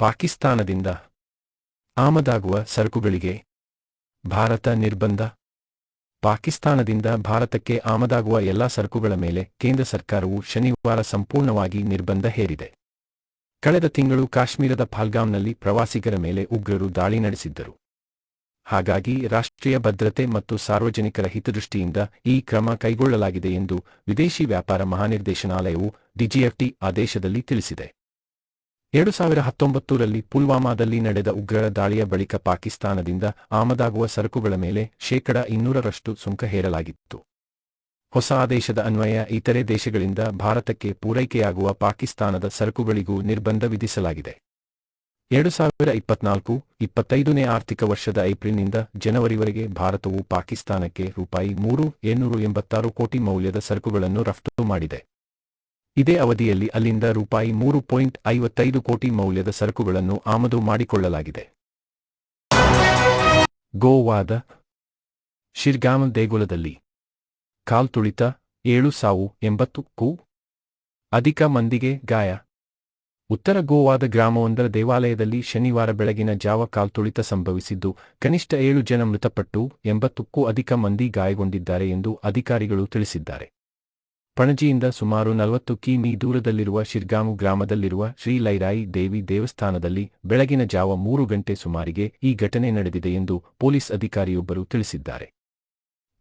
ಪಾಕಿಸ್ತಾನದಿಂದ ಆಮದಾಗುವ ಸರಕುಗಳಿಗೆ ಭಾರತ ನಿರ್ಬಂಧ. ಪಾಕಿಸ್ತಾನದಿಂದ ಭಾರತಕ್ಕೆ ಆಮದಾಗುವ ಎಲ್ಲಾ ಸರಕುಗಳ ಮೇಲೆ ಕೇಂದ್ರ ಸರ್ಕಾರವು ಶನಿವಾರ ಸಂಪೂರ್ಣವಾಗಿ ನಿರ್ಬಂಧ ಹೇರಿದೆ. ಕಳೆದ ತಿಂಗಳು ಕಾಶ್ಮೀರದ ಫಾಲ್ಗಾಮ್ನಲ್ಲಿ ಪ್ರವಾಸಿಗರ ಮೇಲೆ ಉಗ್ರರು ದಾಳಿ ನಡೆಸಿದ್ದರು. ಹಾಗಾಗಿ ರಾಷ್ಟ್ರೀಯ ಭದ್ರತೆ ಮತ್ತು ಸಾರ್ವಜನಿಕರ ಹಿತದೃಷ್ಟಿಯಿಂದ ಈ ಕ್ರಮ ಕೈಗೊಳ್ಳಲಾಗಿದೆ ಎಂದು ವಿದೇಶಿ ವ್ಯಾಪಾರ ಮಹಾನಿರ್ದೇಶನಾಲಯವು ಡಿಜಿಎಫ್ಟಿ ಆದೇಶದಲ್ಲಿ ತಿಳಿಸಿದೆ. ಎರಡು ಸಾವಿರ ಹತ್ತೊಂಬತ್ತರಲ್ಲಿ ಪುಲ್ವಾಮಾದಲ್ಲಿ ನಡೆದ ಉಗ್ರರ ದಾಳಿಯ ಬಳಿಕ ಪಾಕಿಸ್ತಾನದಿಂದ ಆಮದಾಗುವ ಸರಕುಗಳ ಮೇಲೆ ಶೇಕಡ ಇನ್ನೂರರಷ್ಟು ಸುಂಕ ಹೇರಲಾಗಿತ್ತು. ಹೊಸ ಆದೇಶದ ಅನ್ವಯ ಇತರೆ ದೇಶಗಳಿಂದ ಭಾರತಕ್ಕೆ ಪೂರೈಕೆಯಾಗುವ ಪಾಕಿಸ್ತಾನದ ಸರಕುಗಳಿಗೂ ನಿರ್ಬಂಧ ವಿಧಿಸಲಾಗಿದೆ. ಎರಡು ಸಾವಿರ ಇಪ್ಪತ್ನಾಲ್ಕು, ಇಪ್ಪತ್ತೈದನೇ ಆರ್ಥಿಕ ವರ್ಷದ ಏಪ್ರಿಲ್ನಿಂದ ಜನವರಿವರೆಗೆ ಭಾರತವು ಪಾಕಿಸ್ತಾನಕ್ಕೆ ರೂಪಾಯಿ ಮೂರು, ಏಳ್ನೂರು ಎಂಬತ್ತಾರು ಕೋಟಿ ಮೌಲ್ಯದ ಸರಕುಗಳನ್ನು ರಫ್ತು ಮಾಡಿದೆ. ಇದೇ ಅವಧಿಯಲ್ಲಿ ಅಲ್ಲಿಂದ ರೂಪಾಯಿ ಮೂರು ಪಾಯಿಂಟ್ ಐವತ್ತೈದು ಕೋಟಿ ಮೌಲ್ಯದ ಸರಕುಗಳನ್ನು ಆಮದು ಮಾಡಿಕೊಳ್ಳಲಾಗಿದೆ. ಗೋವಾದ ಶಿರ್ಗಾಮ ದೇಗುಲದಲ್ಲಿ ಕಾಲ್ತುಳಿತ ಏಳು ಸಾವು ಎಂಬತ್ತು ಕು ಅಧಿಕ ಮಂದಿಗೆ ಗಾಯ. ಉತ್ತರ ಗೋವಾದ ಗ್ರಾಮವೊಂದರ ದೇವಾಲಯದಲ್ಲಿ ಶನಿವಾರ ಬೆಳಗಿನ ಜಾವ ಕಾಲ್ತುಳಿತ ಸಂಭವಿಸಿದ್ದು, ಕನಿಷ್ಠ ಏಳು ಜನ ಮೃತಪಟ್ಟು ಎಂಬತ್ತಕ್ಕೂ ಅಧಿಕ ಮಂದಿ ಗಾಯಗೊಂಡಿದ್ದಾರೆ ಎಂದು ಅಧಿಕಾರಿಗಳು ತಿಳಿಸಿದ್ದಾರೆ. ಪಣಜಿಯಿಂದ ಸುಮಾರು ನಲವತ್ತು ಕಿಮೀ ದೂರದಲ್ಲಿರುವ ಶಿರ್ಗಾಮು ಗ್ರಾಮದಲ್ಲಿರುವ ಶ್ರೀ ಲೈರಾಯಿ ದೇವಿ ದೇವಸ್ಥಾನದಲ್ಲಿ ಬೆಳಗಿನ ಜಾವ ಮೂರು ಗಂಟೆ ಸುಮಾರಿಗೆ ಈ ಘಟನೆ ನಡೆದಿದೆ ಎಂದು ಪೊಲೀಸ್ ಅಧಿಕಾರಿಯೊಬ್ಬರು ತಿಳಿಸಿದ್ದಾರೆ.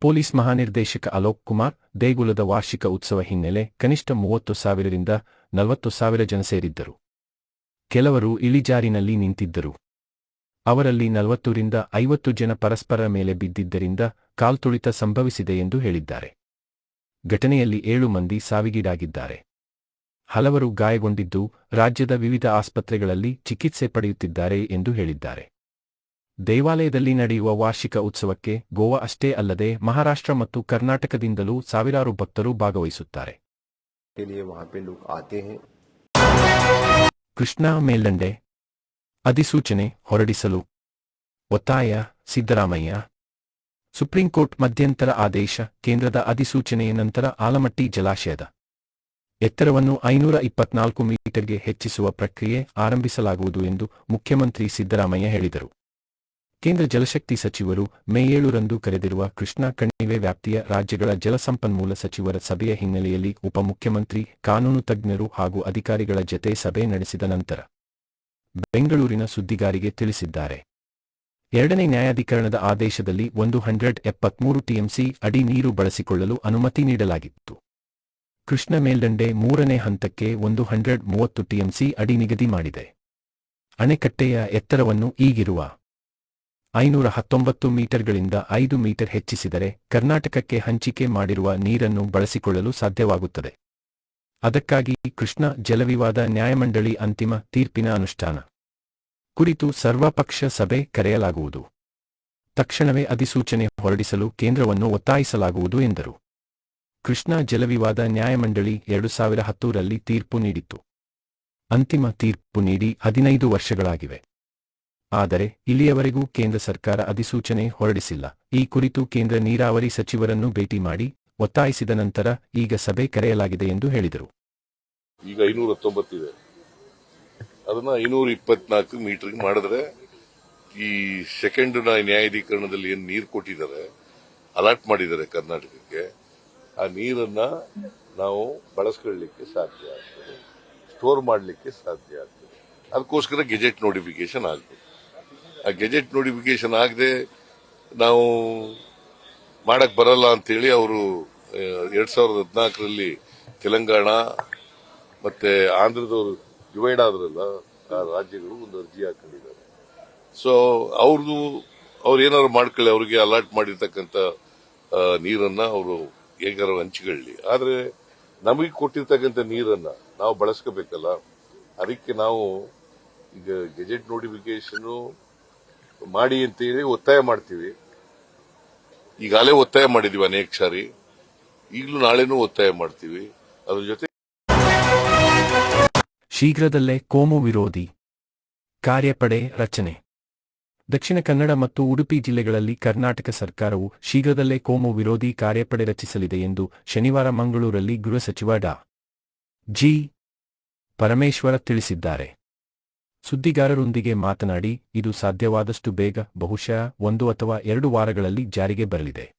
ಪೊಲೀಸ್ ಮಹಾನಿರ್ದೇಶಕ ಅಲೋಕ್ ಕುಮಾರ್, ದೇಗುಲದ ವಾರ್ಷಿಕ ಉತ್ಸವ ಹಿನ್ನೆಲೆ ಕನಿಷ್ಠ ಮೂವತ್ತು ಸಾವಿರದಿಂದ ನಲವತ್ತು ಸಾವಿರ ಜನ ಸೇರಿದ್ದರು. ಕೆಲವರು ಇಳಿಜಾರಿನಲ್ಲಿ ನಿಂತಿದ್ದರು. ಅವರಲ್ಲಿ ನಲವತ್ತರಿಂದ ಐವತ್ತು ಜನ ಪರಸ್ಪರ ಮೇಲೆ ಬಿದ್ದಿದ್ದರಿಂದ ಕಾಲ್ತುಳಿತ ಸಂಭವಿಸಿದೆ ಎಂದು ಹೇಳಿದ್ದಾರೆ. ಘಟನೆಯಲ್ಲಿ ಏಳು ಮಂದಿ ಸಾವಿಗೀಡಾಗಿದ್ದಾರೆ. ಹಲವರು ಗಾಯಗೊಂಡಿದ್ದು, ರಾಜ್ಯದ ವಿವಿಧ ಆಸ್ಪತ್ರೆಗಳಲ್ಲಿ ಚಿಕಿತ್ಸೆ ಪಡೆಯುತ್ತಿದ್ದಾರೆ ಎಂದು ಹೇಳಿದ್ದಾರೆ. ದೇವಾಲಯದಲ್ಲಿ ನಡೆಯುವ ವಾರ್ಷಿಕ ಉತ್ಸವಕ್ಕೆ ಗೋವಾ ಅಷ್ಟೇ ಅಲ್ಲದೆ ಮಹಾರಾಷ್ಟ್ರ ಮತ್ತು ಕರ್ನಾಟಕದಿಂದಲೂ ಸಾವಿರಾರು ಭಕ್ತರು ಭಾಗವಹಿಸುತ್ತಾರೆ. ಕೃಷ್ಣಾ ಮೇಲ್ದಂಡೆ. ಅಧಿಸೂಚನೆ ಹೊರಡಿಸಲು ಒತ್ತಾಯ ಸಿದ್ದರಾಮಯ್ಯ. ಸುಪ್ರೀಂಕೋರ್ಟ್ ಮಧ್ಯಂತರ ಆದೇಶ, ಕೇಂದ್ರದ ಅಧಿಸೂಚನೆಯ ನಂತರ ಆಲಮಟ್ಟಿ ಜಲಾಶಯದ ಎತ್ತರವನ್ನು ಐನೂರ ಇಪ್ಪತ್ನಾಲ್ಕು ಮೀಟರ್ಗೆ ಹೆಚ್ಚಿಸುವ ಪ್ರಕ್ರಿಯೆ ಆರಂಭಿಸಲಾಗುವುದು ಎಂದು ಮುಖ್ಯಮಂತ್ರಿ ಸಿದ್ದರಾಮಯ್ಯ ಹೇಳಿದರು. ಕೇಂದ್ರ ಜಲಶಕ್ತಿ ಸಚಿವರು ಮೇ ಏಳರಂದು ಕರೆದಿರುವ ಕೃಷ್ಣಾ ಕಣಿವೆ ವ್ಯಾಪ್ತಿಯ ರಾಜ್ಯಗಳ ಜಲಸಂಪನ್ಮೂಲ ಸಚಿವರ ಸಭೆಯ ಹಿನ್ನೆಲೆಯಲ್ಲಿ ಉಪಮುಖ್ಯಮಂತ್ರಿ, ಕಾನೂನು ತಜ್ಞರು ಹಾಗೂ ಅಧಿಕಾರಿಗಳ ಜತೆ ಸಭೆ ನಡೆಸಿದ ನಂತರ ಬೆಂಗಳೂರಿನ ಸುದ್ದಿಗಾರಿಗೆ ತಿಳಿಸಿದ್ದಾರೆ. ಎರಡನೇ ನ್ಯಾಯಾಧಿಕರಣದ ಆದೇಶದಲ್ಲಿ ಒಂದು ಹಂಡ್ರೆಡ್ ಎಪ್ಪತ್ಮೂರು ಟಿಎಂಸಿ ಅಡಿ ನೀರು ಬಳಸಿಕೊಳ್ಳಲು ಅನುಮತಿ ನೀಡಲಾಗಿತ್ತು. ಕೃಷ್ಣ ಮೇಲ್ದಂಡೆ ಮೂರನೇ ಹಂತಕ್ಕೆ ಒಂದು ಹಂಡ್ರೆಡ್ ಮೂವತ್ತು ಟಿಎಂಸಿ ಅಡಿ ನಿಗದಿ ಮಾಡಿದೆ. ಅಣೆಕಟ್ಟೆಯ ಎತ್ತರವನ್ನು ಈಗಿರುವ ಐನೂರ ಹತ್ತೊಂಬತ್ತು ಮೀಟರ್ಗಳಿಂದ ಐದು ಮೀಟರ್ ಹೆಚ್ಚಿಸಿದರೆ ಕರ್ನಾಟಕಕ್ಕೆ ಹಂಚಿಕೆ ಮಾಡಿರುವ ನೀರನ್ನು ಬಳಸಿಕೊಳ್ಳಲು ಸಾಧ್ಯವಾಗುತ್ತದೆ. ಅದಕ್ಕಾಗಿ ಕೃಷ್ಣ ಜಲವಿವಾದ ನ್ಯಾಯಮಂಡಳಿ ಅಂತಿಮ ತೀರ್ಪಿನ ಅನುಷ್ಠಾನ. ಕುರಿತು ಸರ್ವಪಕ್ಷ ಸಭೆ ಕರೆಯಲಾಗುವುದು. ತಕ್ಷಣವೇ ಅಧಿಸೂಚನೆ ಹೊರಡಿಸಲು ಕೇಂದ್ರವನ್ನು ಒತ್ತಾಯಿಸಲಾಗುವುದು ಎಂದರು. ಕೃಷ್ಣಾ ಜಲವಿವಾದ ನ್ಯಾಯಮಂಡಳಿ ಎರಡು ಸಾವಿರ ಹತ್ತೂರಲ್ಲಿ ತೀರ್ಪು ನೀಡಿತ್ತು. ಅಂತಿಮ ತೀರ್ಪು ನೀಡಿ ಹದಿನೈದು ವರ್ಷಗಳಾಗಿವೆ. ಆದರೆ ಇಲ್ಲಿಯವರೆಗೂ ಕೇಂದ್ರ ಸರ್ಕಾರ ಅಧಿಸೂಚನೆ ಹೊರಡಿಸಿಲ್ಲ. ಈ ಕುರಿತು ಕೇಂದ್ರ ನೀರಾವರಿ ಸಚಿವರನ್ನು ಭೇಟಿ ಮಾಡಿ ಒತ್ತಾಯಿಸಿದ ನಂತರ ಈಗ ಸಭೆ ಕರೆಯಲಾಗಿದೆ ಎಂದು ಹೇಳಿದರು. ಈಗ ಅದನ್ನ ಐನೂರ ಇಪ್ಪತ್ನಾಲ್ಕು ಮೀಟರ್ಗೆ ಮಾಡಿದ್ರೆ ಈ ಸೆಕೆಂಡ್ ನ್ಯಾಯಾಧೀಕರಣದಲ್ಲಿ ಏನು ನೀರು ಕೊಟ್ಟಿದ್ದಾರೆ, ಅಲಾಟ್ ಮಾಡಿದ್ದಾರೆ ಕರ್ನಾಟಕಕ್ಕೆ, ಆ ನೀರನ್ನ ನಾವು ಬಳಸ್ಕೊಳ್ಳಿಕ್ಕೆ ಸಾಧ್ಯ ಆಗ್ತದೆ. ಸ್ಟೋರ್ ಮಾಡಲಿಕ್ಕೆ ಸಾಧ್ಯ ಆಗ್ತದೆ. ಅದಕ್ಕೋಸ್ಕರ ಗೆಜೆಟ್ ನೋಟಿಫಿಕೇಶನ್ ಆಗ್ತದೆ ಆ ಗೆಜೆಟ್ ನೋಟಿಫಿಕೇಶನ್ ಆಗದೆ ನಾವು ಮಾಡಕ್ ಬರಲ್ಲ ಅಂತೇಳಿ ಅವರು ಎರಡ್ ಸಾವಿರದ ಹದಿನಾಲ್ಕರಲ್ಲಿ ತೆಲಂಗಾಣ ಮತ್ತೆ ಆಂಧ್ರದವರು ಡಿವೈಡ್ ಆದ್ರಲ್ಲ, ಆ ರಾಜ್ಯಗಳು ಒಂದು ಅರ್ಜಿ ಹಾಕೊಂಡಿದ್ದಾರೆ. ಸೊ ಅವ್ರದ್ದು ಅವ್ರು ಏನಾದ್ರು ಮಾಡ್ಕೊಳ್ಳಿ, ಅವ್ರಿಗೆ ಅಲಾಟ್ ಮಾಡಿರ್ತಕ್ಕಂಥ ನೀರನ್ನ ಅವರು ಹೇಗಾರು ಹಂಚಿಕೊಳ್ಳಿ. ಆದ್ರೆ, ನಮಗೆ ಕೊಟ್ಟಿರ್ತಕ್ಕಂಥ ನೀರನ್ನ ನಾವು ಬಳಸ್ಕೋಬೇಕಲ್ಲ, ಅದಕ್ಕೆ ನಾವು ಈಗ ಗೆಜೆಟ್ ನೋಟಿಫಿಕೇಶನ್ ಮಾಡಿ ಅಂತ ಹೇಳಿ ಒತ್ತಾಯ ಮಾಡ್ತೀವಿ. ಈಗಾಗಲೇ ಒತ್ತಾಯ ಮಾಡಿದೀವಿ ಅನೇಕ ಸಾರಿ. ಈಗಲೂ ನಾಳೆನೂ ಒತ್ತಾಯ ಮಾಡ್ತೀವಿ. ಅದ್ರ ಜೊತೆ ಶೀಘ್ರದಲ್ಲೇ ಕೋಮು ವಿರೋಧಿ. ಕಾರ್ಯಪಡೆ ರಚನೆ. ದಕ್ಷಿಣ ಕನ್ನಡ ಮತ್ತು ಉಡುಪಿ ಜಿಲ್ಲೆಗಳಲ್ಲಿ ಕರ್ನಾಟಕ ಸರ್ಕಾರವು ಶೀಘ್ರದಲ್ಲೇ ಕೋಮು ವಿರೋಧಿ ಕಾರ್ಯಪಡೆ ರಚಿಸಲಿದೆ ಎಂದು ಶನಿವಾರ ಮಂಗಳೂರಲ್ಲಿ ಗೃಹ ಸಚಿವ ಡಾ. ಜಿ. ಪರಮೇಶ್ವರ ತಿಳಿಸಿದ್ದಾರೆ. ಸುದ್ದಿಗಾರರೊಂದಿಗೆ ಮಾತನಾಡಿ, ಇದು ಸಾಧ್ಯವಾದಷ್ಟು ಬೇಗ, ಬಹುಶಃ ಒಂದು ಅಥವಾ ಎರಡು ವಾರಗಳಲ್ಲಿ ಜಾರಿಗೆ ಬರಲಿದೆ.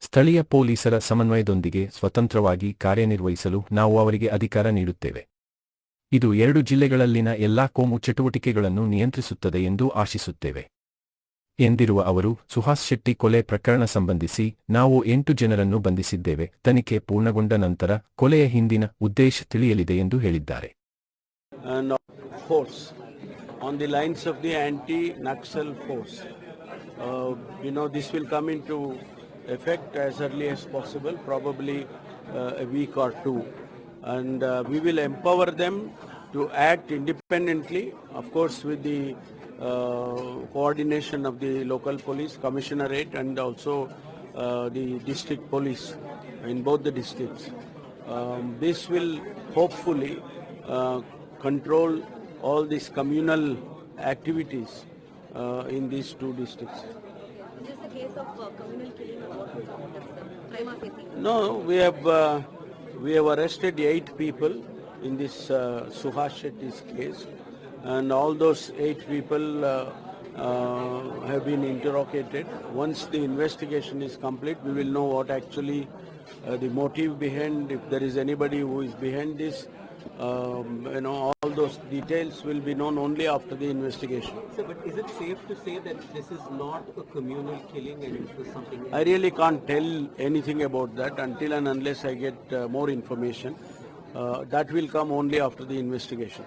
ಸ್ಥಳೀಯ ಪೊಲೀಸರ ಸಮನ್ವಯದೊಂದಿಗೆ ಸ್ವತಂತ್ರವಾಗಿ ಕಾರ್ಯನಿರ್ವಹಿಸಲು ನಾವು ಅವರಿಗೆ ಅಧಿಕಾರ ನೀಡುತ್ತೇವೆ. ಇದು ಎರಡು ಜಿಲ್ಲೆಗಳಲ್ಲಿನ ಎಲ್ಲಾ ಕೋಮು ಚಟುವಟಿಕೆಗಳನ್ನು ನಿಯಂತ್ರಿಸುತ್ತದೆ ಎಂದು ಆಶಿಸುತ್ತೇವೆ ಎಂದಿರುವ ಅವರು ಸುಹಾಸ್ ಶೆಟ್ಟಿ ಕೊಲೆ ಪ್ರಕರಣ ಸಂಬಂಧಿಸಿ ನಾವು ಎಂಟು ಜನರನ್ನು ಬಂಧಿಸಿದ್ದೇವೆ ತನಿಖೆ ಪೂರ್ಣಗೊಂಡ ನಂತರ ಕೊಲೆಯ ಹಿಂದಿನ ಉದ್ದೇಶ ತಿಳಿಯಲಿದೆ ಎಂದು ಹೇಳಿದ್ದಾರೆ force on the lines of the anti-Naxal force. Uh, you know, this will come into effect as early as possible, probably uh, a week or two. And uh, we will empower them to act independently, of course, with the uh, coordination of the local police commissionerate and also uh, the district police in both the districts. Um, this will hopefully uh, control all these communal activities uh, in these two districts. Is this a case of uh, communal killing or what was the? Prima facie. No, we have uh, we have arrested eight people in this uh, case, and all those eight people uh, uh, have been interrogated. Once the investigation is complete, we will know what actually uh, the motive behind, if there is anybody who is behind this. Um, you know, all those details will be known only after the investigation. Sir, but is it safe to say that this is not a communal killing and it was something else? I really can't tell anything about that until and unless I get uh, more information. Uh, that will come only after the investigation.